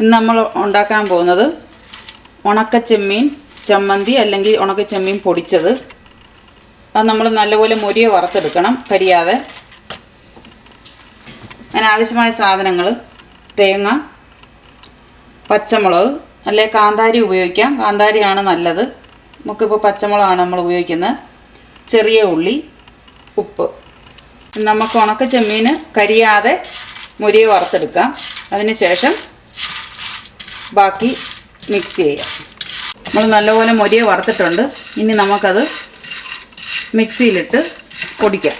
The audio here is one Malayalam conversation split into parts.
ഇന്ന് നമ്മൾ ഉണ്ടാക്കാൻ പോകുന്നത് ഉണക്കച്ചെമ്മീൻ ചമ്മന്തി അല്ലെങ്കിൽ ഉണക്കച്ചെമ്മീൻ പൊടിച്ചത്. അത് നമ്മൾ നല്ലപോലെ മൊരിയ വറുത്തെടുക്കണം കരിയാതെ. അതിനാവശ്യമായ സാധനങ്ങൾ തേങ്ങ പച്ചമുളക് അല്ലെങ്കിൽ കാന്താരി ഉപയോഗിക്കാം. കാന്താരിയാണ് നല്ലത്. നമുക്കിപ്പോൾ പച്ചമുളകാണ് നമ്മൾ ഉപയോഗിക്കുന്നത്. ചെറിയ ഉള്ളി ഉപ്പ്. നമുക്ക് ഉണക്ക കരിയാതെ മുരിയെ വറുത്തെടുക്കാം. അതിന് ശേഷം ബാക്കി മിക്സ് ചെയ്യാം. നമ്മൾ നല്ലപോലെ മൊരിയെ വറുത്തിട്ടുണ്ട്. ഇനി നമുക്കത് മിക്സിയിലിട്ട് പൊടിക്കാം.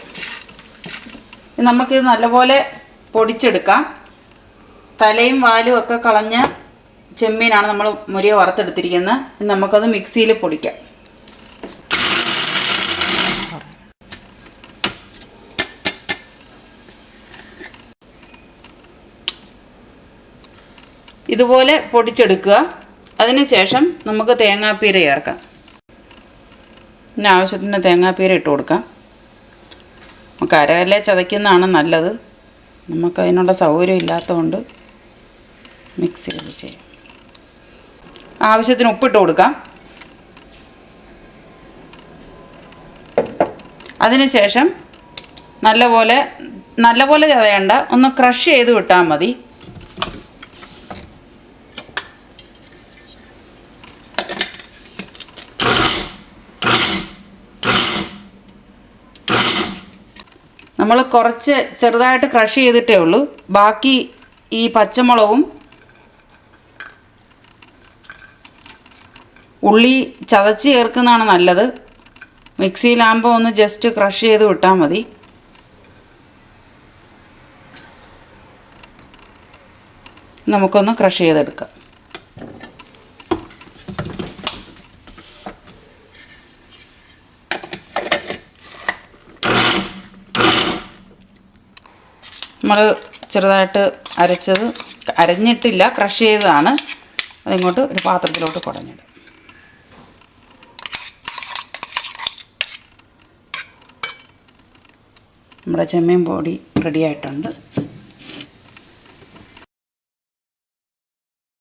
നമുക്കിത് നല്ലപോലെ പൊടിച്ചെടുക്കാം. തലയും വാലും ഒക്കെ കളഞ്ഞ ചെമ്മീനാണ് നമ്മൾ മുരിയെ വറുത്തെടുത്തിരിക്കുന്നത്. നമുക്കത് മിക്സിയിൽ പൊടിക്കാം. ഇതുപോലെ പൊടിച്ചെടുക്കുക. അതിനുശേഷം നമുക്ക് തേങ്ങാപ്പീര ചേർക്കാം. പിന്നെ ആവശ്യത്തിന് തേങ്ങാപ്പീര ഇട്ട് കൊടുക്കാം. നമുക്ക് അരകല്ലെ ചതയ്ക്കുന്നതാണ് നല്ലത്. നമുക്ക് അതിനുള്ള സൗകര്യം ഇല്ലാത്തതുകൊണ്ട് മിക്സ് ചെയ്ത് ചെയ്യാം. ആവശ്യത്തിന് ഉപ്പിട്ട് കൊടുക്കാം. അതിനുശേഷം നല്ലപോലെ നല്ലപോലെ ചതയണ്ട. ഒന്ന് ക്രഷ് ചെയ്ത് വിട്ടാൽ മതി. നമ്മൾ കുറച്ച് ചെറുതായിട്ട് ക്രഷ് ചെയ്തിട്ടേ ഉള്ളൂ. ബാക്കി ഈ പച്ചമുളകും ഉള്ളി ചതച്ച് ചേർക്കുന്നതാണ് നല്ലത്. മിക്സിയിലാകുമ്പോൾ ഒന്ന് ജസ്റ്റ് ക്രഷ് ചെയ്ത് വിട്ടാൽ മതി. നമുക്കൊന്ന് ക്രഷ് ചെയ്തെടുക്കാം. നമ്മൾ ചെറുതായിട്ട് അരച്ചത് അരഞ്ഞിട്ടില്ല ക്രഷ് ചെയ്തതാണ്. അതിങ്ങോട്ട് ഒരു പാത്രത്തിലോട്ട് കുടഞ്ഞിടും. നമ്മുടെ ചെമ്മീൻ പൊടി റെഡി ആയിട്ടുണ്ട്.